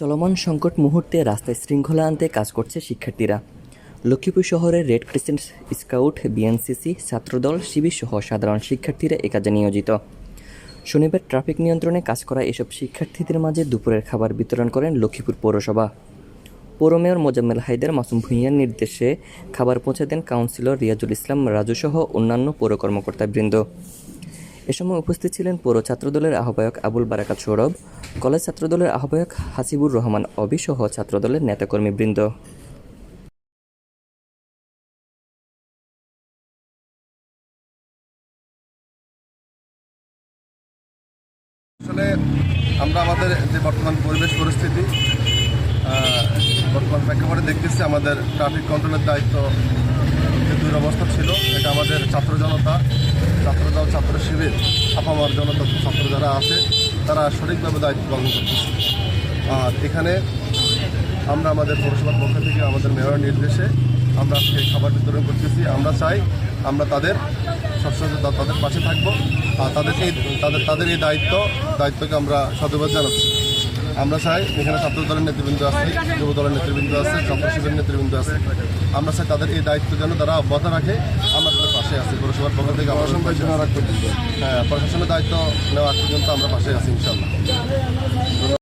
চলমান সংকট মুহূর্তে রাস্তায় শৃঙ্খলা আনতে কাজ করছে শিক্ষার্থীরা। লক্ষ্মীপুর শহরের Red Crescent scout, BNCC, Chhatradal, Shibir সহ সাধারণ শিক্ষার্থীরা এ কাজে নিয়োজিত। শনিবার ট্রাফিক নিয়ন্ত্রণে কাজ করা এসব শিক্ষার্থীদের মাঝে দুপুরের খাবার বিতরণ করেন লক্ষ্মীপুর পৌরসভা। পৌর মেয়র মোজাম্মেল হায়দার, মাসুম ভূঁইয়ার নির্দেশে খাবার পৌঁছে দেন কাউন্সিলর রিয়াজুল ইসলাম রাজুসহ অন্যান্য পৌর কর্মকর্তাবৃন্দ। এ সময় উপস্থিত ছিলেন পৌর ছাত্রদলের আহ্বায়ক আবুল বারাকাত সৌরভ কলেজ ছাত্রদলের আহ্বায়ক হাসিবুর রহমান অবি সহ ছাত্রদলের নেতাকর্মীবৃন্দ। আসলে আমরা আমাদের যে বর্তমান পরিবেশ পরিস্থিতি বর্তমান প্রেক্ষাপটে দেখতেছি আমাদের ট্রাফিক কন্ট্রোলের দায়িত্ব যে দুরবস্থা ছিল, এটা আমাদের ছাত্র জনতা, ছাত্রদল, ছাত্র শিবির, আপামার জনতা, ছাত্র যারা আছে তারা সঠিকভাবে দায়িত্ব পালন করতেছে। আর এখানে আমরা আমাদের পৌরসভার পক্ষ থেকে আমাদের মেয়রের নির্দেশে আমরা আজকে খাবার বিতরণ করতেছি। আমরা চাই আমরা তাদের সবসময় তাদের পাশে থাকব। আর তাদের এই তাদের তাদের এই দায়িত্ব, দায়িত্বকে আমরা সদবাদ জানাচ্ছি। আমরা চাই এখানে ছাত্র দলের নেতৃবৃন্দ আছে যুব দলের নেতৃবৃন্দ আছে শিবিরের নেতৃবৃন্দ আছে। আমরা চাই তাদের এই দায়িত্ব যেন তারা অব্যাহত রাখে। আমরা তাদের পাশে আছি পৌরসভার পক্ষ থেকে হ্যাঁ প্রশাসনের দায়িত্ব নেওয়া পর্যন্ত আমরা পাশে আছি ইনশাল্লাহ